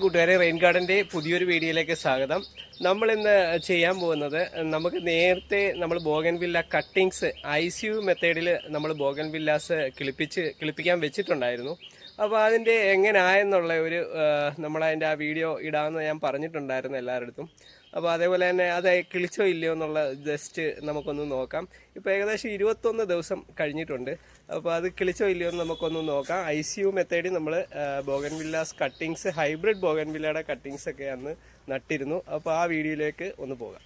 കൂട്ടുകാരെ റെയിൻ ഗാർഡന്റെ പുതിയൊരു വീഡിയോയിലേക്ക് സ്വാഗതം. നമ്മൾ ഇന്ന് ചെയ്യാൻ പോകുന്നത് നമുക്ക് നേരത്തെ നമ്മൾ bougainvillea cuttings I C U മെത്തേഡിൽ നമ്മൾ ബോഗൻ വില്ലാസ് കിളിപ്പിച്ച് കിളിപ്പിക്കാൻ വെച്ചിട്ടുണ്ടായിരുന്നു. അപ്പോൾ അതിന്റെ എങ്ങനെയായെന്നുള്ള ഒരു നമ്മളതിന്റെ ആ വീഡിയോ ഇടാമെന്ന് ഞാൻ പറഞ്ഞിട്ടുണ്ടായിരുന്നു എല്ലാവരുടെ അപ്പൊ അപ്പോൾ അതേപോലെ തന്നെ അത് കിളിച്ചോ ഇല്ലയോ എന്നുള്ള ജസ്റ്റ് നമുക്കൊന്ന് നോക്കാം. ഇപ്പൊ ഏകദേശം ഇരുപത്തൊന്ന് ദിവസം കഴിഞ്ഞിട്ടുണ്ട്. അപ്പോൾ അത് കിളിച്ചോ ഇല്ലയോ എന്ന് നമുക്കൊന്ന് നോക്കാം. ഐ സി യു മെത്തേഡിൽ നമ്മൾ ബോഗൻ വില്ലാസ് കട്ടിങ്സ് ഹൈബ്രിഡ് ബോഗൻ വില്ലയുടെ കട്ടിങ്സ് ഒക്കെ അന്ന് നട്ടിരുന്നു. അപ്പോൾ ആ വീഡിയോയിലേക്ക് ഒന്ന് പോകാം.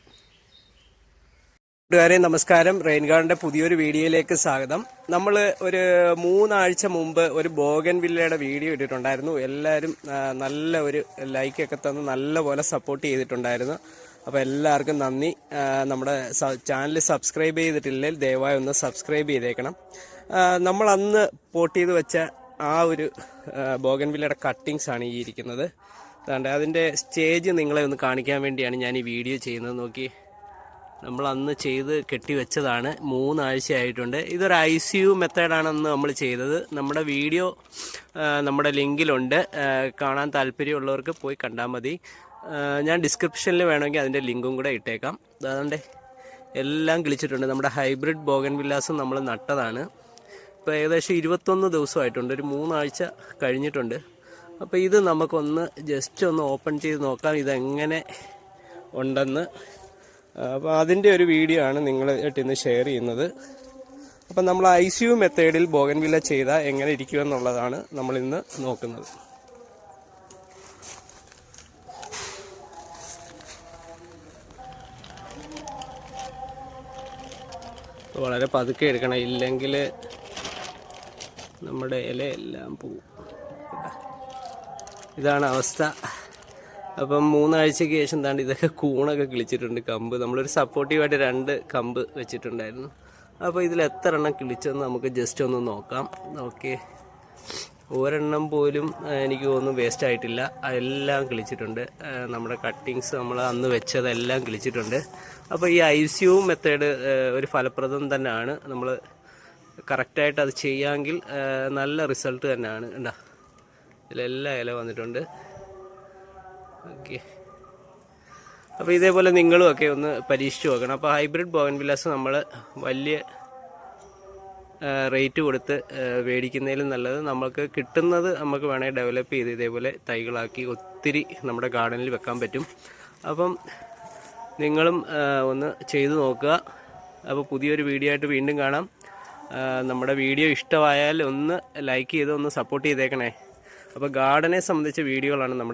കൂട്ടുകാരെ നമസ്കാരം. റെയിൻഗാർഡിന്റെ പുതിയൊരു വീഡിയോയിലേക്ക് സ്വാഗതം. നമ്മൾ ഒരു മൂന്നാഴ്ച മുമ്പ് ഒരു ബോഗൻ വില്ലയുടെ വീഡിയോ ഇട്ടിട്ടുണ്ടായിരുന്നു. എല്ലാവരും നല്ല ഒരു ലൈക്കൊക്കെ തന്ന് നല്ലപോലെ സപ്പോർട്ട് ചെയ്തിട്ടുണ്ടായിരുന്നു. അപ്പോൾ എല്ലാവർക്കും നന്ദി. നമ്മുടെ ചാനൽ സബ്സ്ക്രൈബ് ചെയ്തിട്ടില്ലെങ്കിൽ ദയവായി ഒന്ന് സബ്സ്ക്രൈബ് ചെയ്തേക്കണം. നമ്മൾ അന്ന് പോട്ട് ചെയ്ത് വെച്ച ആ ഒരു ബോഗൻ വില്ലയുടെ കട്ടിങ്സ് ആണ് ഈ ഇരിക്കുന്നത്. അതുകൊണ്ട് അതിന്റെ സ്റ്റേജ് നിങ്ങളെ ഒന്ന് കാണിക്കാൻ വേണ്ടിയാണ് ഞാൻ ഈ വീഡിയോ ചെയ്യുന്നത്. നോക്കി. നമ്മൾ അന്ന് ചെയ്ത് കെട്ടിവെച്ചതാണ് മൂന്നാഴ്ച ആയിട്ടുണ്ട് ഇതൊരു ഐ സി യു മെത്തേഡാണെന്ന് നമ്മൾ ചെയ്തത്. നമ്മുടെ വീഡിയോ നമ്മുടെ ലിങ്കിലുണ്ട്. കാണാൻ താല്പര്യമുള്ളവർക്ക് പോയി കണ്ടാൽ മതി. ഞാൻ ഡിസ്ക്രിപ്ഷനിൽ വേണമെങ്കിൽ അതിന്റെ ലിങ്കും കൂടെ ഇട്ടേക്കാം. അതുകൊണ്ട് എല്ലാം കിളിച്ചിട്ടുണ്ട്. നമ്മുടെ ഹൈബ്രിഡ് ബോഗൻ വില്ലാസും നമ്മൾ നട്ടതാണ്. ഇപ്പോൾ ഏകദേശം ഇരുപത്തൊന്ന് ദിവസമായിട്ടുണ്ട്. ഒരു മൂന്നാഴ്ച കഴിഞ്ഞിട്ടുണ്ട്. അപ്പോൾ ഇത് നമുക്കൊന്ന് ജസ്റ്റ് ഒന്ന് ഓപ്പൺ ചെയ്ത് നോക്കാം. ഇതെങ്ങനെ ഉണ്ടെന്ന്. അപ്പോൾ അതിന്റെ ഒരു വീഡിയോ ആണ് നിങ്ങൾ ഇന്ന് ഷെയർ ചെയ്യുന്നത്. അപ്പം നമ്മൾ ഐ സി യു മെത്തേഡിൽ ബോഗൻവില്ല ചെയ്താൽ എങ്ങനെ ഇരിക്കുമെന്നുള്ളതാണ് നമ്മൾ ഇന്ന് നോക്കുന്നത്. വളരെ പതുക്കെ എടുക്കണം. ഇല്ലെങ്കിൽ നമ്മുടെ ഇലയെല്ലാം പോവും. ഇതാണ് അവസ്ഥ. അപ്പം മൂന്നാഴ്ചയ്ക്ക് ശേഷം താണ്ട് ഇതൊക്കെ കൂണൊക്കെ കിളിച്ചിട്ടുണ്ട് കമ്പ്. നമ്മളൊരു സപ്പോർട്ടീവായിട്ട് രണ്ട് കമ്പ് വെച്ചിട്ടുണ്ടായിരുന്നു. അപ്പോൾ ഇതിൽ എത്ര എണ്ണം കിളിച്ചെന്ന് നമുക്ക് ജസ്റ്റ് ഒന്ന് നോക്കാം. ഓക്കെ ഒരെണ്ണം പോലും എനിക്ക് തോന്നുന്നു വേസ്റ്റ് ആയിട്ടില്ല. എല്ലാം കിളിച്ചിട്ടുണ്ട്. നമ്മുടെ കട്ടിങ്സ് നമ്മൾ അന്ന് വെച്ചതെല്ലാം കിളിച്ചിട്ടുണ്ട്. അപ്പോൾ ഈ ഐ സി യു മെത്തേഡ് ഒരു ഫലപ്രദം തന്നെയാണ്. നമ്മൾ കറക്റ്റായിട്ട് അത് ചെയ്യാമെങ്കിൽ നല്ല റിസൾട്ട് തന്നെയാണ്. ഉണ്ടാ ഇതിലെല്ലാം ഇല വന്നിട്ടുണ്ട്. ഓക്കെ. അപ്പോൾ ഇതേപോലെ നിങ്ങളും ഒക്കെ ഒന്ന് പരീക്ഷിച്ച് നോക്കണം. അപ്പോൾ ഹൈബ്രിഡ് ബോഗൻ വില്ലാസ് നമ്മൾ വലിയ റേറ്റ് കൊടുത്ത് മേടിക്കുന്നതിലും നല്ലത് നമുക്ക് കിട്ടുന്നത് നമുക്ക് വേണമെങ്കിൽ ഡെവലപ്പ് ചെയ്ത് ഇതേപോലെ തൈകളാക്കി ഒത്തിരി നമ്മുടെ ഗാർഡനിൽ വെക്കാൻ പറ്റും. അപ്പം നിങ്ങളും ഒന്ന് ചെയ്തു നോക്കുക. അപ്പോൾ പുതിയൊരു വീഡിയോ ആയിട്ട് വീണ്ടും കാണാം. നമ്മുടെ വീഡിയോ ഇഷ്ടമായാൽ ഒന്ന് ലൈക്ക് ചെയ്ത് ഒന്ന് സപ്പോർട്ട് ചെയ്തേക്കണേ. അപ്പോൾ ഗാർഡനെ സംബന്ധിച്ച വീഡിയോകളാണ് നമ്മുടെ